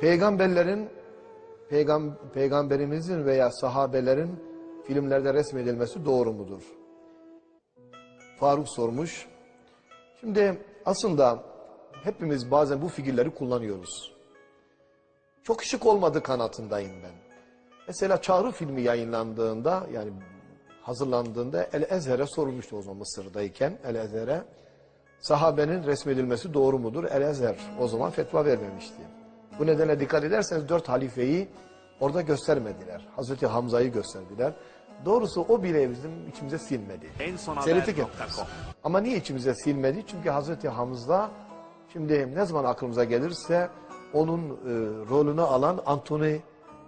Peygamberlerin peygam, peygamberimizin veya sahabelerin filmlerde resmedilmesi doğru mudur? Faruk sormuş. Şimdi aslında hepimiz bazen bu figürleri kullanıyoruz. Çok şık olmadı kanatındayım ben. Mesela Çağrı filmi yayınlandığında yani hazırlandığında El Ezher'e sorulmuştu o zaman Mısır'dayken El Ezher'e sahabenin resmedilmesi doğru mudur? El Ezher o zaman fetva vermemişti. Bu nedenle dikkat ederseniz dört halifeyi orada göstermediler. Hazreti Hamza'yı gösterdiler. Doğrusu o bile bizim içimize silmedi. En son nokta com. Ama niye içimize silmedi? Çünkü Hazreti Hamza şimdi ne zaman aklımıza gelirse onun e, rolünü alan Anthony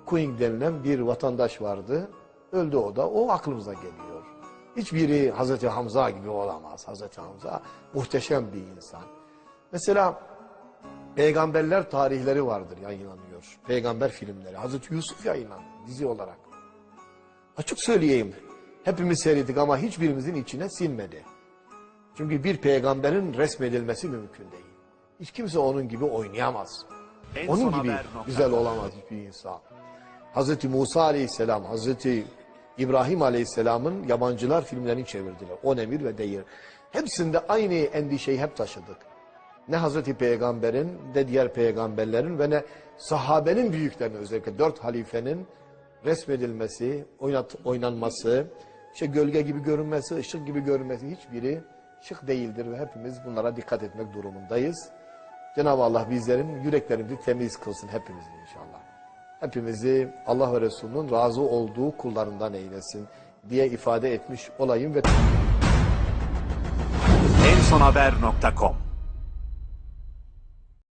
Quinn denilen bir vatandaş vardı. Öldü o da. O aklımıza geliyor. Hiçbiri Hazreti Hamza gibi olamaz. Hazreti Hamza muhteşem bir insan. Mesela peygamberler tarihleri vardır yayınlanıyor. Peygamber filmleri. Hazreti Yusuf yayınlandı dizi olarak. Açık söyleyeyim. Hepimiz seyrettik ama hiçbirimizin içine sinmedi. Çünkü bir peygamberin resmedilmesi mümkün değil. Hiç kimse onun gibi oynayamaz. En Onun gibi güzel olamaz hiçbir insan. Hazreti Musa Aleyhisselam, Hazreti İbrahim Aleyhisselam'ın yabancılar filmlerini çevirdiler. On emir ve değir. Hepsinde aynı endişeyi hep taşıdık. Ne Hazreti Peygamber'in, ne diğer peygamberlerin ve ne sahabenin büyüklerinin özellikle dört halifenin resmedilmesi, oynat, oynanması, işte gölge gibi görünmesi, ışık gibi görünmesi hiçbiri şık değildir ve hepimiz bunlara dikkat etmek durumundayız. Cenab-ı Allah bizlerin yüreklerimizi temiz kılsın hepimizin inşallah. Hepimizi Allah ve Resulünün razı olduğu kullarından eylesin diye ifade etmiş olayım ve En